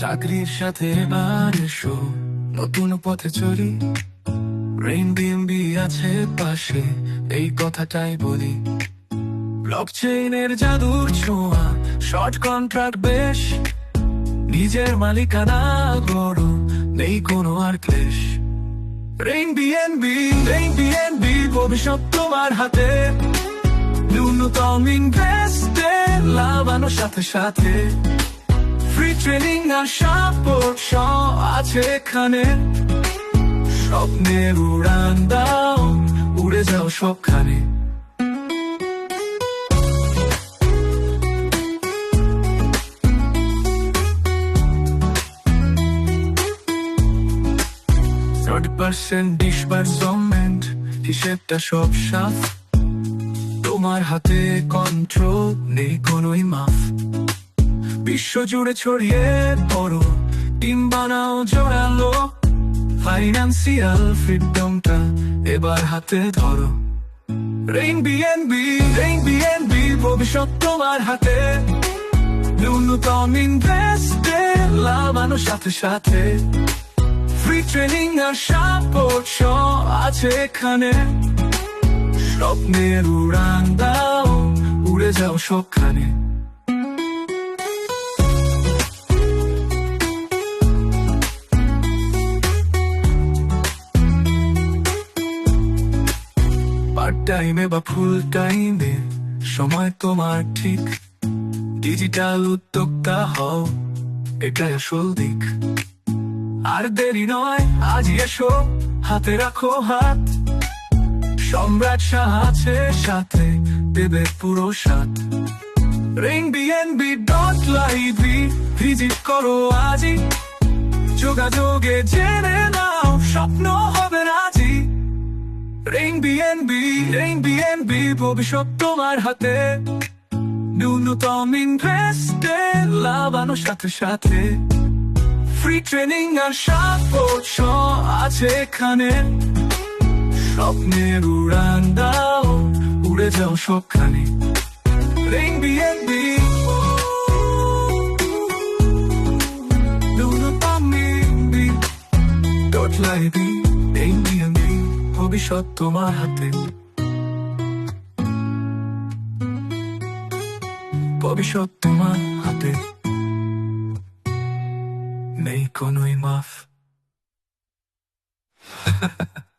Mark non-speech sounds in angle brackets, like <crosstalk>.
চাকরির সাথে এবার নতুন পথে চলি। রেইন বিএমবি আছে পাশে, এই কথাটাই বলি। ব্লক জাদুর ছোঁয়া শর্ট কন্ট্রাক্ট বেশ। নিজের মালিকানা গড় নেই কোনো আর ক্লেশ। রেইন বিএনবি রেইন বিএনবি ভবিষ্যৎ তোমার হাতে। ন্যূনতম ইনভেস্টে লাভানো সাথে সাথে। ফ্রি ট্রেনিং আর সাপোর্ট আছে এখানে। স্বপ্নের উড়ান দাও, উড়ে যাও সবখানে। থার্টি পার্সেন্ট ডিসবার্সমেন্ট হিসেবটা সব সাফ। তোমার হাতে কন্ট্রোল নেই কোনোই মাফ। বিশ্ব জুড়ে ছড়িয়ে পড়ো। টিম বানাও জোরালো ফাইন্যান্সিয়াল ফ্রিডমটা এবার হাতে ধরো। রেইন বিএনবি রেইন বিএনবি ভবিষ্যৎ তোমার হাতে। ন্যূনতম ইনভেস্টে লাভানো সাথে সাথে। ফ্রি ট্রেনিং আর সাপোর্ট আছে এখানে। স্বপ্নের উড়ান দাও, উড়ে যাও সবখানে। পার্ট টাইমে বা ফুল টাইমে, সময় তোমার ঠিক। ডিজিটাল উদ্যোক্তা হও, এটাই আসল দিক। আর দেরি নয়, আজই এসো, হাতে রাখো হাত। সম্রাট শাহ আছে সাথে দেবে পুরো সাথ। Rain BnB dot live visit করো আজই। যোগাযোগে জেনে নাও, স্বপ্ন হবে রেইন বিএনবি রেইন বিএনবি ভবিষ্যৎ তোমার হাতে। ন্যূনতম ইনভেস্টে লাভানো সাথে সাথে। ফ্রি ট্রেনিং আর সাপোর্ট আছে এখানে। স্বপ্নের উড়ান দাও, উড়ে যাও সবখানে। Rain BnB dot live Rain BnB ভবিষ্যৎ তোমার হাতে। ভবিষ্যৎ তোমার হাতে। নেই কোনোই মাফ। <laughs>